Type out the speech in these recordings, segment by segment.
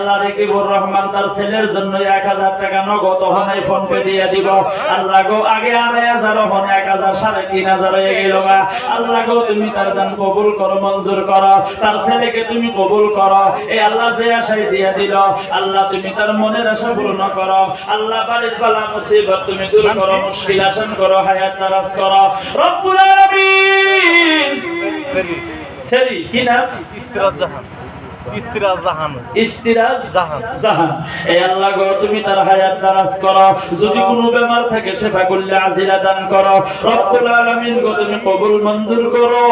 আল্লাহ রেকিবুর রহমান তার ছেলের জন্য এক হাজার টাকা নগদ ওখানে ফোন পে দিয়ে দিব। আল্লাহ গো আগে আড়াই হাজার ওখানে এক হাজার সাড়ে তিন হাজার হয়ে গেল আল্লাহ গো তুমি তার দান কবুল করো মঞ্জুর করো। তার ছেলেকে তুমি কবুল করো। এই আল্লাহ যে আশাই দিয়ে দিল আল্লাহ তুমি তার মনের আশা পূর্ণ করো। আল্লাহ বাড়ির পালা মুসিবত তুমি দূর করো মুশকিল আসান করো হায়াত নারাজ করো। রব্বুল আলামিন! সেরি কি নাম? ইস্তিরাজ জাহান। ইস্তিরাজ জাহান। ইস্তিরাজ জাহান। জাহান। এই আল্লাহ গো তুমি তার হায়াত দারাজ করো। যদি কোনো বেমার থাকে সেবা করলে আজিরা দান করো। রব্বুল আলামিন গো তুমি কবুল মঞ্জুর করো।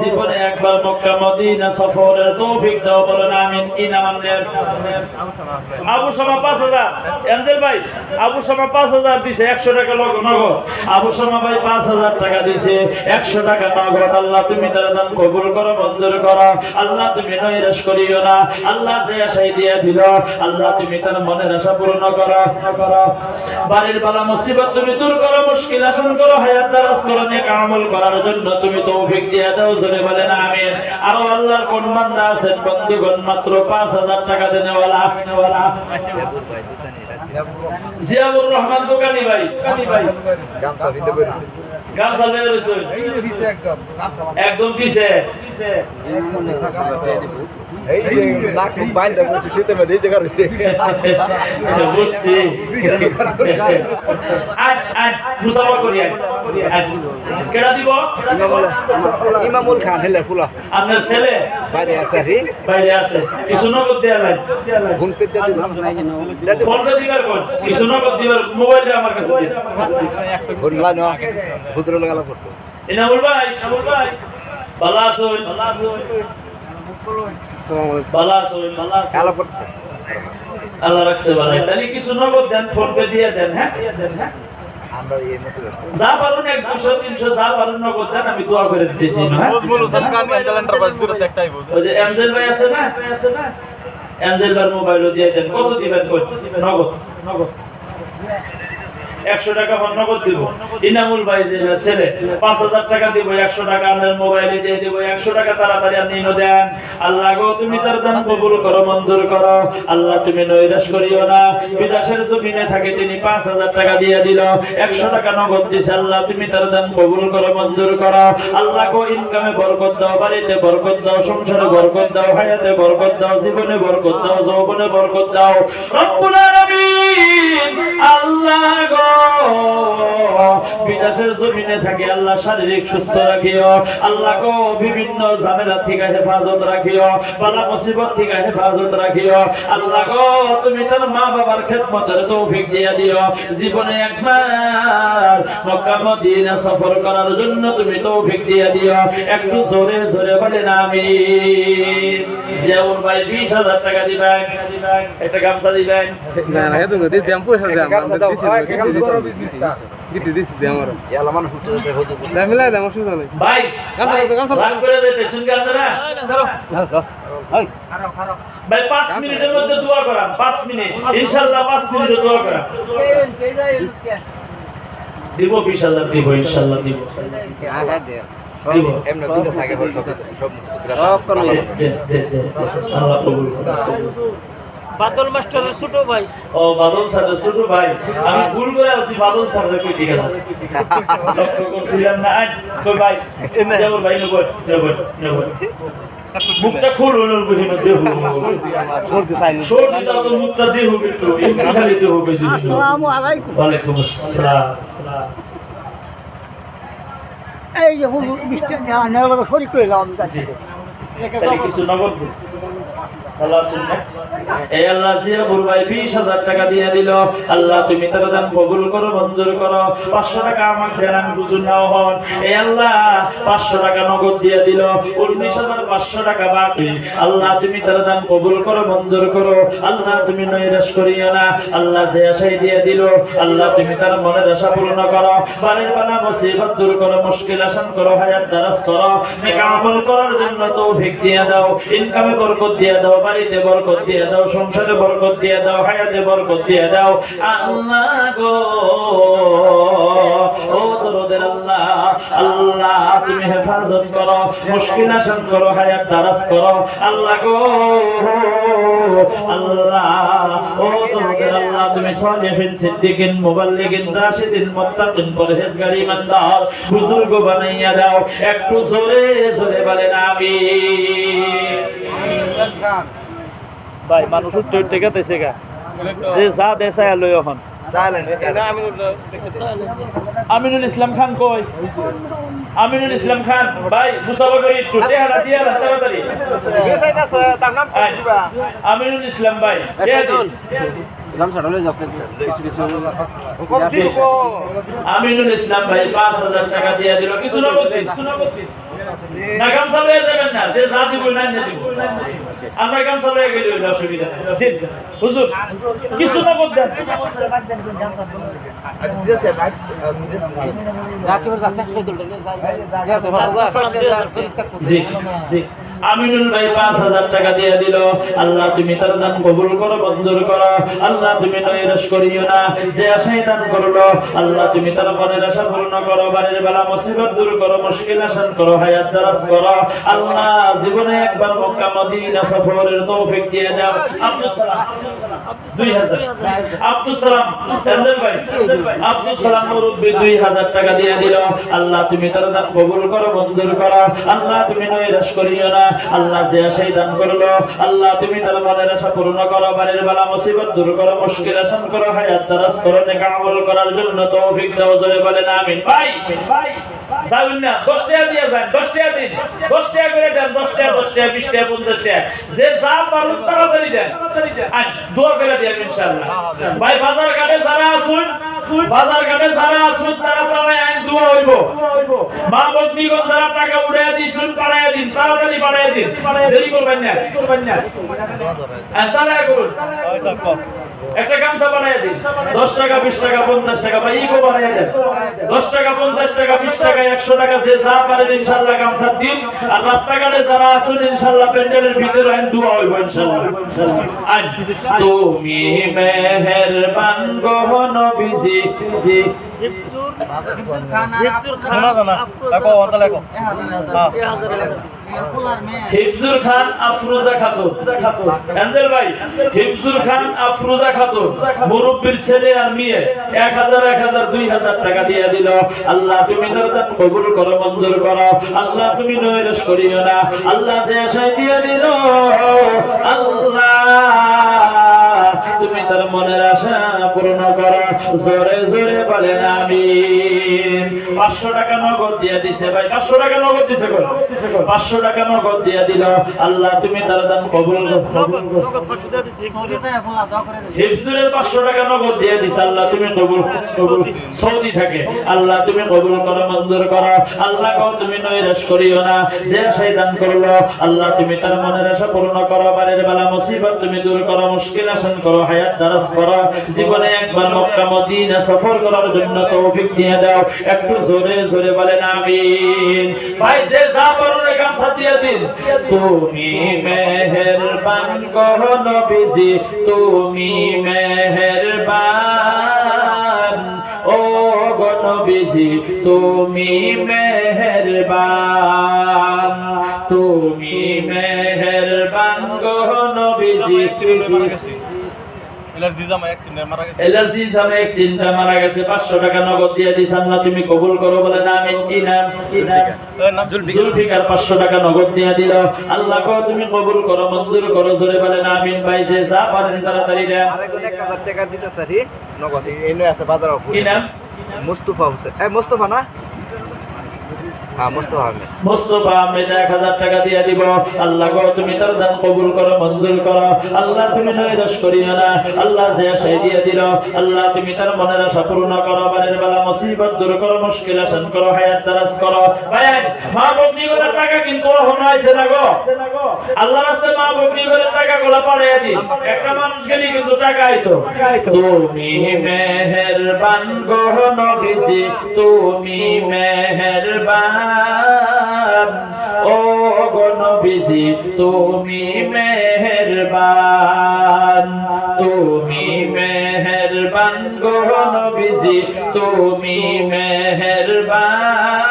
জীবনে একবার মক্কা মদিনা সফরের তৌফিক দাও বলেন আমিন। কি নাম আপনার? আবু শামা পাঁচ হাজার। এঞ্জেল ভাই আবু শামা পাঁচ হাজার দিছে একশো টাকা নগদ। আবু শামা ভাই পাঁচ হাজার টাকা দিছে একশো টাকা নগদ। আল্লাহ তুমি তার দান কবুল করো মঞ্জুর করো। আল্লাহ তুমি নৈরাশ করিও না। আল্লাহ যে আশাই দিয়ে দিল, আল্লাহ তুমি তার মনের আশা পূর্ণ করো। করো বাড়ির বালা মুসিবত তুমি দূর করো, মুশকিল আসান করো, হায়াত দারাজ করো নেক আমল করার জন্য তুমি তৌফিক দিয়ে দাও, জোরে বলেন আমিন। আরও আল্লাহর কোন বান্দা আছেন? বন্ধুগণ, মাত্র পাঁচ হাজার টাকা দেনেওয়ালা দেনেওয়ালা জিয়াউর রহমান দোকানি ভাই। দোকানি ভাই গামছা বের হইছে একদম পিছে বুঝছি আজ আজ মুসাফা করি আজ। কেডা দিব ইমামুল খান হেলে ফুলা আপনার ছেলে বাইরে আছে রে বাইরে আছে কিছু নগদ দেয়া নাই ফোন পে দিয়ে দিলাম ফোন পে দিবার কোন কিছু নগদ দিবার মোবাইল আমার কাছে দিন ফোন লানো হুজুর লাগালা পড়তো ইনামুল ভাই ইনামুল ভাই বালা আসুন বালা আসুন আল্লাহ রাখছে ভালো। তাহলে কিছু নগদ দেন ফোন পে দিয়ে দেন হ্যাঁ? হ্যাঁ যা পারুন এক দুশো তিনশো যা পারুন নগদ দেন আমি দোয়া করে দিতেছি না হ্যাঁ? ওই যে ভাই আছে না? এঞ্জেল ভাইয়ের মোবাইলও দিয়ে দেন। কত দিবেন নগদ নগদ। একশো টাকা নগদ দিব। মোবাইলে দিব, একশো টাকা তাড়াতাড়ি তুমি তার দান কবুল করো, মঞ্জুর আল্লাহ, তুমি নৈরাশ করিও না। বিদেশের জমিনে থাকে নগদ দিছে আল্লাহ, তুমি তার দান কবুল করো, মঞ্জুর করো। ইনকামে বরকত দাও, বাড়িতে বরকত দাও, সংসারে বরকত দাও, হায়াতে বরকত দাও, জীবনে বরকত দাও, যৌবনে বরকত দাও। আল্লাহ গো জমিনে থাকে আল্লাহ শারীরিক সুস্থ রাখিও। আল্লাহ গো বিভিন্ন ঝামেলা থেকে হেফাজত রাখিও বালা মুসিবত থেকে হেফাজত রাখিও। আল্লাহ গো তুমি তার মা বাবার খেদমতের তৌফিক দিয়ে দিও। জীবনে একবার মক্কা মদিনা সফর করার জন্য তুমি তৌফিক দিয়ে দিও। একটু জোরে জোরে বলেন আমি জিয়াউর ভাই বিশ হাজার টাকা দিবেন। একটা গামছা দিবেন। না না এত দিস দাম পয়সা দাম দিছি। গিফট দিছি দাম আমরা ইয়ালা মানে হুজুর হুজুর দাম মিলাই দাম অসুবিধা নাই। ভাই গামছা দাও, গামছা। রাগ করে দিতে শুনকে আপনারা ভাই পাঁচ মিনিটের মধ্যে দোয়া করান পাঁচ মিনিট। ইনশাল্লাহ পাঁচ মিনিটে দোয়া করান। দিব হাজার দিব ইনশাল্লাহ দিব। দিব। এমনি দুটো থাকে সব সব সব দে, দে, দে, দে। আল্লাহ কবুল করুন। বাদল মাস্টারের ছোট ভাই। ও বাদল স্যারের ছোট ভাই। আমি ভুল করে আছি বাদল স্যারের কই ঠিক আছে? লক্ষ্য করছিলাম না। আজ কই ভাই। দেবর ভাই নেব নেব নেব মুখটা খুল হলো বুঝি না দেহ। বলতে চাই না সর্দি দাও তো মুখটা দেহ একটু এই খালি দেহ বেশি আসসালামু আলাইকুম। ওয়ালাইকুম আসসালাম। এই যে হুজুর বৃষ্টি কথা শরীর করে জি। তাহলে কিছু নগদ না? আল্লাহ তুমি দান কবুল করো, মঞ্জুর করো। আল্লাহ তুমি নৈরাশ করিও না। আল্লাহ যে আশাই দিয়ে দিল, আল্লাহ, তুমি তার মনের আশা পূর্ণ করো। বাড়ির বানা দূর করো, মুশকিল আসান করো, হায়াত দারাজ করো। করার জন্য দিয়ে দাও। ইনকামে বরকত দিয়ে দাও। বাড়িতে বরকত দিয়ে দাও সংসারে বরকত দিয়ে দাও হায়াতে বরকত দিয়ে দাও আল্লাহ গো ও দরদের আল্লাহ আল্লাহ তুমি হেফাজত করো মুশকিল আসান করো হায়াত দারাজ করো আল্লাহ গো আল্লাহ ও তোমাদের আল্লাহ তুমি সলিহিন সিদ্দিকিন মুবাল্লিগিন রাশিদিন মুত্তাকিন পরহেজগার ইমানদার বুজুর্গ বানাইয়া দাও একটু জোরে জোরে বলেন আমিন ভাই মানুষ উত্তর থেকে গেতেছে গা। যে যা দেশায় লই এখন। আমিনুল ইসলাম খান কই? আমিনুল ইসলাম খান ভাই মুসাফা করি একটু। টেহারা দিয়া তাড়াতাড়ি। আমিনুল ইসলাম ভাই। আমিনুল ইসলাম ভাই পাঁচ হাজার টাকা দিয়ে দিল কিছু নগদ দিন না গামছা লয়ে যাবেন না যে যা দিব না না দিব আমরা গামছা লয়ে গেলে হইল অসুবিধা নেই হুজুর কিছু নগদ দেন জি জি আমিনুল ভাই পাঁচ হাজার টাকা দিয়ে দিল। আল্লাহ, তুমি তার দান কবুল করো, মঞ্জুর করো। আল্লাহ, তুমি নৈরাশ করিও না। যে আশাই দান করল, আল্লাহ, তুমি তার মনের আশা পূর্ণ করো। বাড়ির বেলা মুসিবত দূর করো, মুশকিল আসান করো, হায়াত দারাজ করো। আল্লাহ, জীবনে একবার মক্কা, মদিনা সফরের তৌফিক দিয়ে দাও। আব্দুল সালাম। আব্দুল সালাম। আব্দুল সালাম মুরব্বী দুই হাজার টাকা দিয়ে দিল। আল্লাহ, তুমি তার দান কবুল করো, মঞ্জুর করো। আল্লাহ, তুমি নৈরাশ করিও না। আল্লাহ যে আশাই দান করল। আল্লাহ তুমি তার মনের আশা পূর্ণ করো বাড়ির বেলা মুসিবত দূর করো মুশকিল আসান করো হায়াত দারাজ করো নেক আমল করার জন্য তৌফিক দাও জোরে বলেন আমিন। ভাই ভাই যাবেন না দশ টাকা দিয়ে যান দশ টাকা দিন। দশ টাকা করে দেন দশ টাকা দশ টাকা বিশ টাকা পঞ্চাশ টাকা যে যা পারুন তাড়াতাড়ি দেন। দোয়া করে দিন ইনশাল্লাহ ভাই বাজার ঘাটে যারা আসুন বাজার ঘাটে যারা আসুন, তারা সবাই আইন দোয়া হইব। মা বগ্নিগণ যারা টাকা উড়াইয়া দিয়েছেন পাড়াইয়া দিন, তাড়াতাড়ি পাড়াইয়া দিন। দেরি করবেন না। করবেন না চালায়া করুন একটা গামছা বানাই দিন। দশ টাকা, বিশ টাকা, পঞ্চাশ টাকা, বা ইগো বানাই দেন। দশ টাকা, পঞ্চাশ টাকা, বিশ টাকা, একশো টাকা, যে যা পারেন ইনশাল্লাহ গামছা দিন। আর রাস্তাঘাটে যারা আসুন ইনশাল্লাহ প্যান্ডেলের ভিতরে আইন দোয়া হইব, ইনশাল্লাহ। তুমি মেহেরবান গহন বিজি শোনা জানা দেখো অন্তলে দেখো। হিফজুর খান আফরোজা খাতুন। এঞ্জেল ভাই, হিফজুর খান আফরোজা খাতুন। মুরব্বির ছেলে আর মেয়ে, এক হাজার এক হাজার, দুই হাজার টাকা দিয়ে দিল। আল্লাহ তুমি কবুল করো, মঞ্জুর করো। আল্লাহ তুমি নৈরাশ করিও না। আল্লাহ যে আশায় দিয়ে দিল, আল্লাহ তুমি তার মনের আশা পূর্ণ করো। জোরে জোরে বলেন আমিন। সৌদি থাকে। আল্লাহ, তুমি কবুল করো, মঞ্জুর করো। আল্লাহ কও, তুমি নৈরাশ করিও না। যে আশাই দান করল, আল্লাহ, তুমি তার মনের আশা পূর্ণ করো। বাড়ির বেলা মুসিবত তুমি দূর করো, মুশকিল আসান করো, হায়াত দারাজ করো। জীবনে একবার মক্কা, মদিনা সফর করার জন্য তৌফিক দিয়ে দাও। একটু জোরে জোরে বলেন আমিন। ভাই যে যা দিয়ে দিন। তুমি মেহেরবান কহ নবীজি তুমি মেহেরবান। ও গো নবীজি তুমি মেহেরবান। তুমি মেহেরবান গো নবীজি এলার্জি জামা অ্যাক্সিডেন্ট মারা গেছে। এলার্জি জামে এক চিন্তা মারা গেছে পাঁচশো টাকা নগদ দিয়ে আল্লাহ তুমি কবুল করো বলে না আমিন কি নাম জুলফিকার। পাঁচশো টাকা নগদ দিয়ে দিল। আল্লাহ কো তুমি কবুল করো মঞ্জুর করো জোরে বলে না আমিন ভাই যে পারেন তাড়াতাড়ি দেন। আরেকজন এক হাজার টাকা দিতে স্যারি নগদ এই নয় আছে বাজার কি নাম? মুস্তফা হোসেন। এই মুস্তফা না? আহমেদ মোস্তফা আহমেদ আল্লাহ গো, তুমি তার করো আল্লাহ, তুমি নৈরাশ করিও আল্লাহ তুমি তার মনের আশা পূর্ণ করো বাড়ির বেলা মুসিবত দূর করো, মুশকিল আসান করো, হায়াত দারাজ করো। ভাই মা বগ্নি টাকা কিন্তু এখনও আছে না গো। আল্লাহ রাস্তায় মা বকনি করে টাকা গুলো পাঠিয়ে দিন। একটা মানুষ গেলি কিন্তু টাকা আইতো। তুমি মেহেরবান গো নবীজি, তুমি মেহেরবান। ও গো নবীজি, তুমি মেহেরবান। তুমি মেহেরবান গো নবীজি, তুমি মেহেরবান।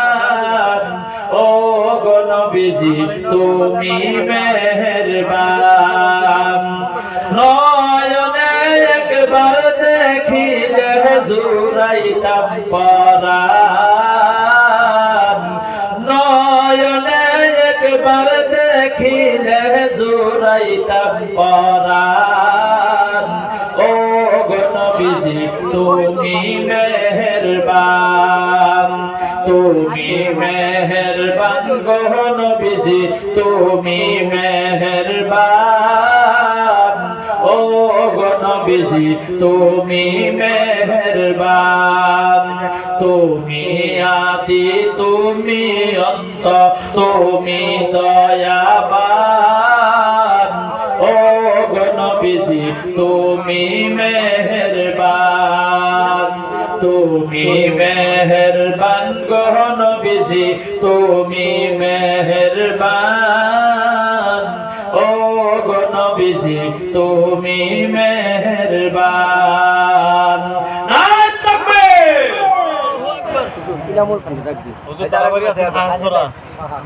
নবীজি তুমি মেহেরবান গণবিজি তুমি মেহরবান তুমি আদি তুমি অন্ত তুমি দয়াবান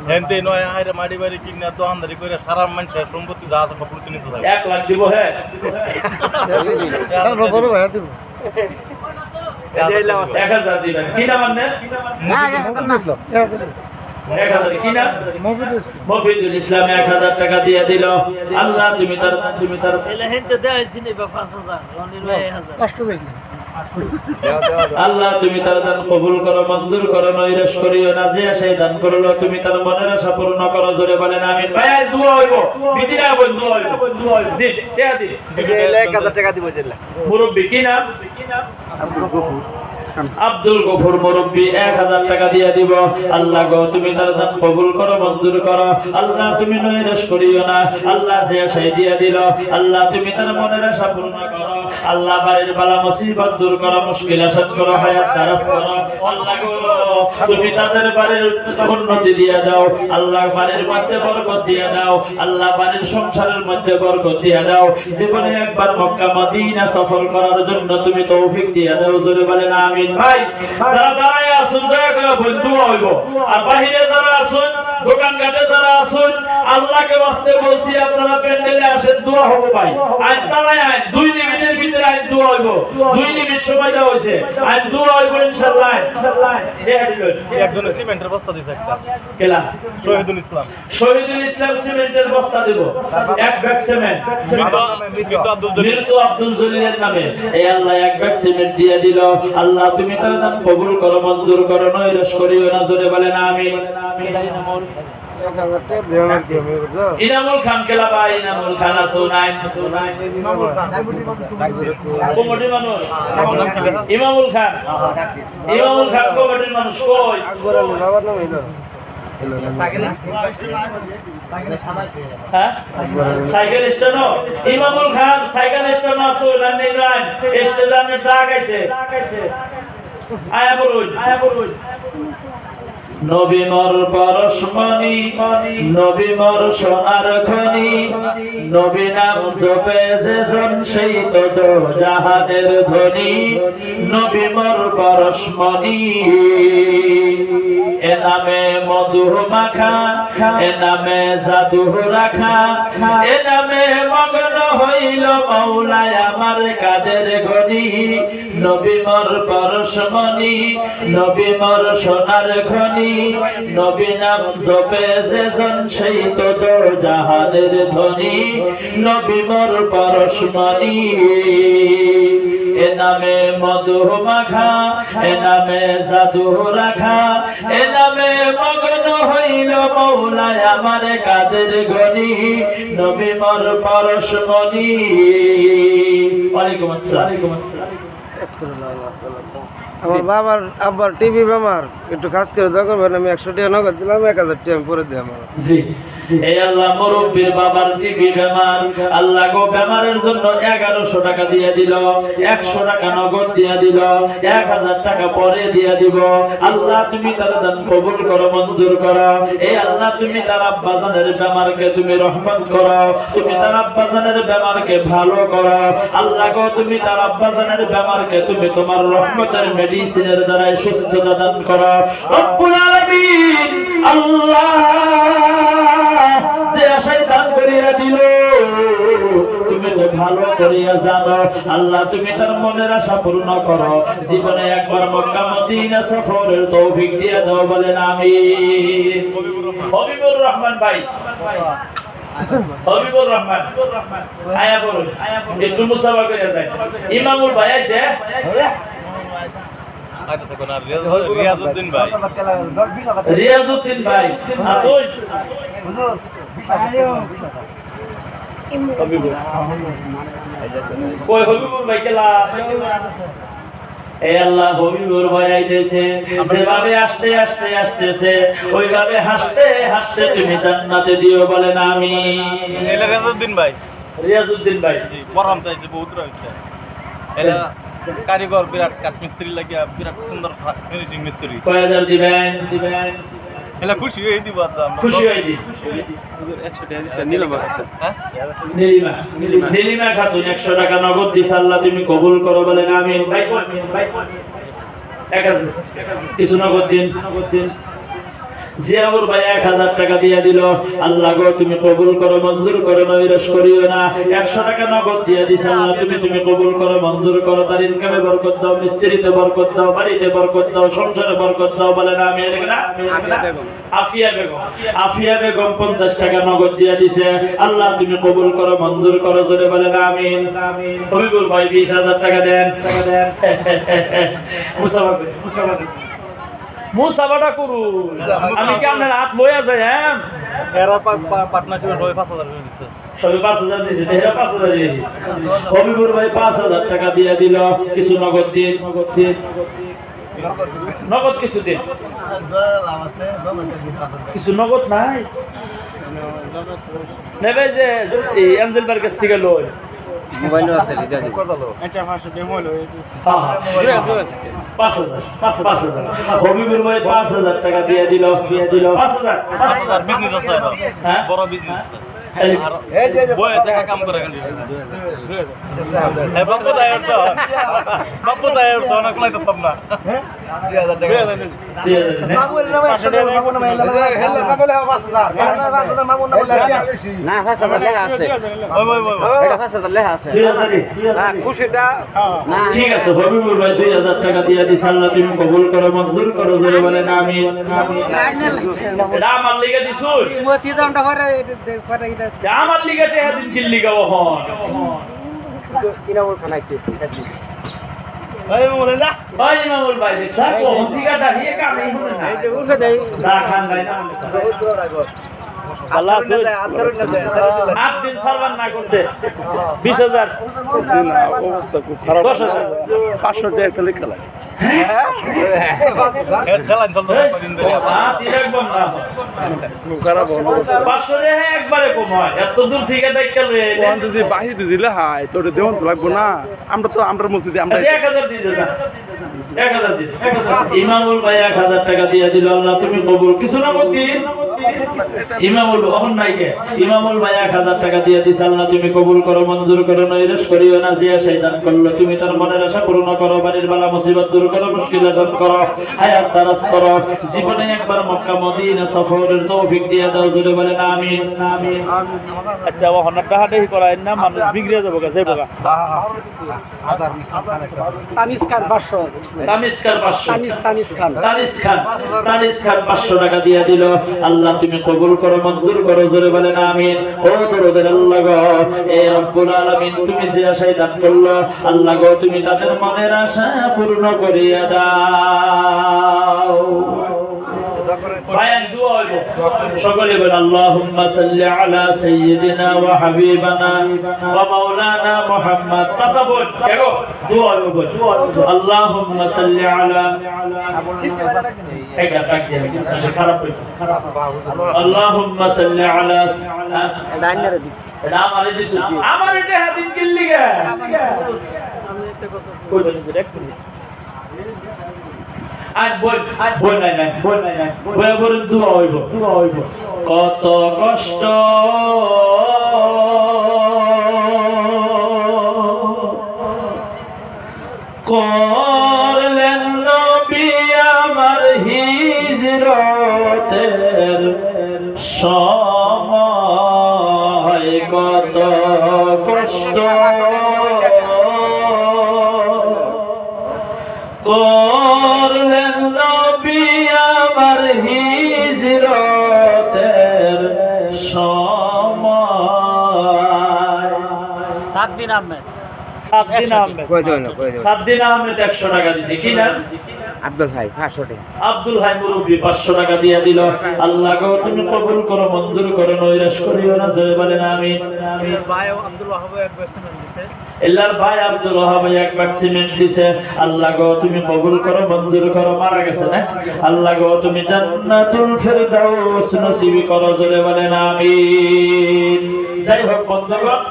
হেনতে নয় হাইরে মাড়ি বাড়ি কিনা দোকানদারি করে সারা মানুষের সম্পত্তি যা আছে সব নিতে থাকে এক লাখ দিব হ্যাঁ। এক হাজার দিবেন। কি নাম আপনার? মফিদুল ইসলাম। এক হাজার। টাকা দিয়ে দিল। আল্লাহ তুমি তার তুমি তার আল্লাহ তুমি তার দান কবুল করো মঞ্জুর করো নৈরাশ করিও না। যে সেই দান করল তুমি তার মনের আশা পূর্ণ করো জোরে বলেন আমিন। ভাই দোয়া হইব। বিদিনা হইব দোয়া হইব দোয়া হইব। দি টাকা দি। এই যে এলে এক হাজার টাকা দিব জেলা মুরব্বি কি নাম? আব্দুল গফুর মুরব্বি এক হাজার টাকা দিয়ে দিব। আল্লাহ গো, তুমি তার দান কবুল করো, মঞ্জুর করো। আল্লাহ, তুমি নৈরাশ করিও না। আল্লাহ যে আশাই দিয়ে দিল, আল্লাহ তুমি তার মনের আশা পূর্ণ করো। আল্লাহ বাড়ির বালা মুসিবত দূর করো, মুশকিল আসাদ করো, হায়াত দারাজ করো। আল্লাহ গো, তুমি তাদের বাড়ির উন্নতি দিয়ে দাও। আল্লাহ বাড়ির মধ্যে বরকত দিয়ে দাও। আল্লাহ বাড়ির সংসারের মধ্যে বরকত দিয়ে দাও। জীবনে একবার মক্কা, মদিনা সফর করার জন্য তুমি তৌফিক দিয়ে দাও। জোরে বলেন, আমিন। ভাই যারা দাঁড়ায় আসুন দয়া করে বন্ধু হইব। আর বাহিরে যারা আসুন যারা আসুন আল্লাহকে বাঁচতে বলছি আপনারা প্যান্ডেলে আসেন দোয়া হব ভাই। আজ চালাই আইন দুই মিনিটের ভিতরে আইন দোয়া হইব। দুই মিনিট সময় দেওয়া হয়েছে। আইন দোয়া হইব একজনের সিমেন্টের বস্তা দিছে একটা। কেলা শহীদুল ইসলাম। শহীদুল ইসলাম সিমেন্টের বস্তা দেব। এক ব্যাগ সিমেন্ট। মৃত আব্দুল জলিল। মৃত আব্দুল জলিলের নামে। এই আল্লাহ এক ব্যাগ সিমেন্ট দিয়ে দিল। আল্লাহ তুমি তার দান কবুল করো মঞ্জুর করো নৈরাশ করিও না জোরে বলেন আমি ইনামুল খান কেলা বা ইনামুল খান আসো নাই কমিটির মানুষ। ইমামুল খান ইমামুল খান। কমিটির মানুষ কই? হ্যাঁ? Cycle stand Imamul Khan cycle stand আসো লাইন লাইন স্টেশনের ডাক আইছে। আয়া বলুন আয়া বলুন। নবী মর পরশমণি নবী মর সোনার খনি, নবী নাম জপে যেজন সেই তো জাহানের ধ্বনি নবী মর পরশমণি এ নামে মধু মাখা, এ নামে জাদু রাখা, এ নামে মগ্ন হইল মৌলায় আমার কাদের গনি। নবী মর পরশমণি নবী মর সোনার খনি নবী নাম জপে যেজন সেই তো জাহানের ধ্বনি। নবী মর পরশমণি এ নামে মধু মাখা, এ নামে জাদু রাখা, এ নামে মগ্ন হইল মৌলায় আমার কাদের গনি। নবী মর পরশমণি ওয়ালাইকুম আসসালাম। আমার বাবার আব্বার টিভি বেমার একটু কাজ করে দোয়া করবেন আমি একশো টাকা নগদ দিলাম এক হাজার টাকা পরে দিই আমার। জি। এই আল্লাহ মুরব্বীর বাবার টিবি বেমার আল্লাহ গো বেমারের জন্য এগারোশো টাকা দিয়ে দিল একশো টাকা নগদ দিয়ে দিল এক হাজার টাকা পরে দিয়ে দিব। আল্লাহ তুমি তার দান কবুল করো মঞ্জুর করো। এই আল্লাহ তুমি তার আব্বাজানের বেমারকে তুমি রহমত করো তুমি তার আব্বাজানের বেমারকে ভালো করো। আল্লাহ গো তুমি তার আব্বাজানের বেমারকে তুমি তোমার রহমতের মেডিসিনের দ্বারা সুস্থতা দান করো। রব্বুল আলামিন আল্লাহ যে আশায় দান করিয়া দিল, তুমি তো ভালো করিয়া জানো। আল্লাহ, তুমি তার মনের আশা পূর্ণ করো। জীবনে একবার মক্কা, মদিনা সফরের তৌফিক দাও বলেন রহমান ভাই আয়া বলুন একটু মুসাফা করে যায় ইমামুল ভাই আছে আইতে থাকুন আর রিয়াজ- রিয়াজউদ্দিন ভাই। রিয়াজউদ্দিন ভাই আসুন। কই হবিবুর ভাই কেলা? এ আল্লাহ হবিবুর ভাই আইতেছে। যেভাবে আসতে আসতে আসতেছে ওইভাবে হাসতে হাসতে তুমি জান্নাতে দিও বলেন আমি। এলা রিয়াজউদ্দিন ভাই। রিয়াজউদ্দিন ভাই। জি চাইছে বহুত রয়েছে এরা কারিগর বিরাট কাঠ মিস্ত্রি লাগিয়া বিরাট সুন্দর ফিনিশিং মিস্ত্রি। এলা খুশি হয়ে দিব আচ্ছা খুশি হয়ে হ্যাঁ? নীলিমা নীলিমা খাতুন একশো টাকা নগদ দিস আল্লাহ তুমি কবুল করো? এক হাজার। কিছু নগদ দিন নগদ দিন। জিয়াউর ভাই এক হাজার টাকা দিয়ে দিল। আল্লাহ গো তুমি কবুল করো মঞ্জুর করো করিও না। একশো টাকা নগদ দিয়ে দিছে আল্লাহ তুমি তুমি কবুল করো মঞ্জুর করো তার ইনকামে বরকত দাও মিস্ত্রিতে বরকত দাও বাড়িতে বরকত দাও সংসারে বরকত দাও বলেন আমি এরকম না? আফিয়া বেগম। আফিয়া বেগম পঞ্চাশ টাকা নগদ দিয়ে দিছে। আল্লাহ তুমি কবুল করো মঞ্জুর করো জোরে বলেন আমিন। হবিবুল ভাই বিশ হাজার টাকা দেন। টাকা দেন। মুসাফা মুসাফা করে মুসাফাটা। করু আমি কি আপনার হাত লইয়া যাই হ্যাঁ? এরা পার্টনারশিপে সবাই পাঁচ হাজার দিচ্ছে পাঁচ হাজার দিয়েছে পাঁচ হাজার দিয়ে হবিবুর ভাই পাঁচ হাজার টাকা দিয়ে দিল কিছু নগদ দিন নগদ দিন নগদ কিছু দিন কিছু নগদ নাই? নেবে যে এঞ্জেল বার কাছ থেকে লই। মোবাইলও আছে রিচার্জ হ্যাঁ, হ্যাঁ। পাঁচ। হাজার পাঁচ হাজার। হবিবুর ভাই পাঁচ হাজার টাকা দিয়ে দিল। দিয়ে দিল পাঁচ হাজার পাঁচ হাজার। বিজনেস আছে হ্যাঁ? বড় বিজনেস আছে। বয়ে কাম করে খালি। বাপু তাই বাপু তাই অনেক না? না দুই হাজারই? খুশিটা না ঠিক আছে হবিবুর ভাই দুই হাজার টাকা দিয়ে দিছে আল্লাহ তুমি কবুল করো মঞ্জুর করো জোরে বলেন আমি আমার লিগে তে দিন কিল লিগা হন খান আইছে ভাই মামুল ভাই দেখ স্যার কোন দাঁড়িয়ে কামই হলো না। না খান ভাই না আল্লাহ আছে আট না পাঁচশো টাকা একটা লেখা লাগে হ্যাঁ, direct বন্ধ না। পাঁচশো টাকা হয়। তো লাগবো না। আমরা তো আমরা মসজিদে আমরা আচ্ছা। ইমামুল ভাই এক হাজার টাকা দিয়ে দিল আল্লাহ তুমি কবুল। কিছু না দিন ইমামুল অহন নাইকে। ইমামুল ভাই এক হাজার টাকা দিয়ে দিছে আল্লাহ তুমি কবুল করো মঞ্জুর করো নৈরাশ করিও না জিয়া শৈতান করল। তুমি তার মনের আশা পূর্ণ করো বাড়ির বালা মুসিবত দূর করো মুশকিল আসান করো হায়াত দারাজ করো। জীবনে একবার মক্কা মদিনা সফরের তৌফিক দিয়ে দাও জুড়ে বলেন আমিন। আমিন। আচ্ছা ও হনার ডাহাডাহি করায় না মানুষ বিগড়ে যাব তামিজকার পাঁচশো। তামিজ খান খান। তানিস খান পাঁচশো টাকা দিয়ে দিল। আল্লাহ তুমি কবুল করো, মঞ্জুর করো, জোরে বলেন আমিন। ও দরদের আল্লাহ গো, এ রব্বুল আলামিন, তুমি যে আশায় দান করল, আল্লাহ গো, তুমি তাদের মনের আশা পূর্ণ করিয়া দাও। বায়ান দোয়া হইব। সকলে বলে আল্লাহুম্মা সাল্লি আলা সাইয়্যিদিনা ওয়া হাবিবানা ওয়া মাওলানা মুহাম্মদ। সাসা বল দেখো দোয়া হইব আল্লাহুম্মা সাল্লি আলা এটা টাক দিয়ে আচ্ছা, খারাপ আল্লাহুম্মা সাল্লি আলা এটা আইনারে দিস এটা আমারে দিছো। আমার এটা হাদিন কিল্লি গে কই দিন আজ বই বই নাই নাই বই নাই নাই বই বই দোয়া হইব দোয়া হইব। কত কষ্ট আহমেদ। সাত দিন আহমেদ। সাবদিন আহমেদ একশো টাকা দিছি। কি না আব্দুল ভাই পাঁচশো টাকা। আব্দুল হাই মুরব্বী পাঁচশো টাকা দিয়ে দিল। আল্লাহ গো তুমি কবুল করো মঞ্জুর করো নৈরাশ করিও না জয় বলেন আমি ভাই আব্দুল ওয়াহাব এক বেসমেন্ট দিছে। এল্লার ভাই আব্দুল ওহাব এক বাক সিমেন্ট দিছে। আল্লাহ গো তুমি কবুল করো মঞ্জুর করো মারা গেছে না? আল্লাহ গো তুমি জান্নাতুল ফেরদাউস নসিব করো জোরে বলেন আমিন। যাই হোক বন্ধুগণ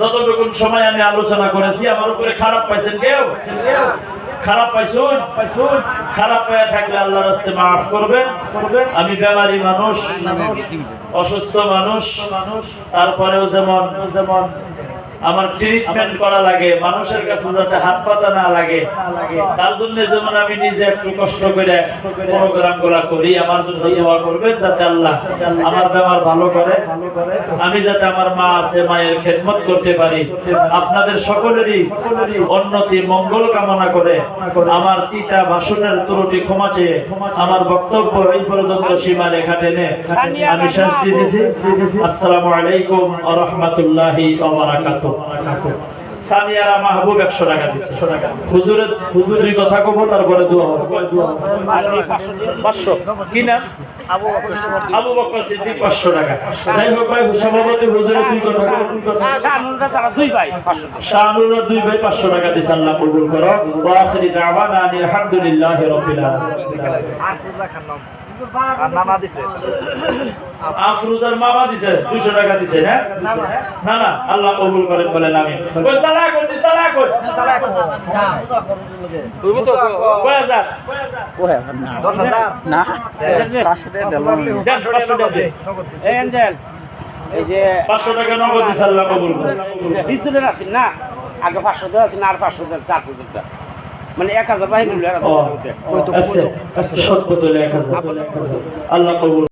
যতটুকু সময় আমি আলোচনা করেছি আমার উপরে খারাপ পাইছেন কেউ? খারাপ পাইছুন খারাপ হয়ে থাকলে আল্লাহর রাস্তে মাফ করবেন আমি বেমারি মানুষ অসুস্থ মানুষ তারপরেও যেমন যেমন আমার ট্রিটমেন্ট করা লাগে, মানুষের কাছে যাতে হাত পাতা না লাগে। তার জন্য যেমন আমি নিজে একটু কষ্ট করে প্রোগ্রামগুলা করি, আমার জন্য দোয়া করবেন যাতে আল্লাহ আমার বেমার ভালো করে। আমি যাতে আমার মা আছে, মায়ের খেদমত করতে পারি। আপনাদের সকলেরই উন্নতি, মঙ্গল কামনা করে আমার তিতা ভাষণের ত্রুটি ক্ষমা চেয়ে আমার বক্তব্য এই পর্যন্ত সীমা রেখা টেনে আমি দিয়ে দিয়েছি আসসালামু আলাইকুম আ রহমতুল্লাহি সানিয়ারা মাহবুব একশো টাকা দিচ্ছে হুজুরের হুজুর দুই কথা কব তারপরে দোয়া হবে। পাঁচশো। কি নাম? আবু বকর সিদ্দিক। আবু বকর সিদ্দিক পাঁচশো টাকা। যাই হোক ভাই সভাপতি হুজুরের দুই কথা ভাই পাঁচশো শাহনুরের দুই ভাই পাঁচশো টাকা দিচ্ছে আল্লাহ কবুল করো। ওয়া আখিরি দাওয়ানা আনিল হামদুলিল্লাহি রাব্বিল আলামিন। আর পূজা খান নাম। আর নানা দিছে। আফরুজার মামা দিছে 200 টাকা দিছে না না না আল্লাহ কবুল করেন বলেন আমি কই চালা কোন দি চালা কোন তুমি তো কয় হাজার? দশ হাজার। দেন, পাঁচশো টাকা দে। এই এঞ্জেল, এই যে 500 টাকা নগদ দিছে আল্লাহ কবুল করেন। বিচুলের আছেন না? আগে পাঁচশো দেওয়া আছে না আর পাঁচশো দেওয়া চার পঁচিশটা মানে এক হাজার বাহিনী ও আচ্ছা 1000 আল্লাহ কবুল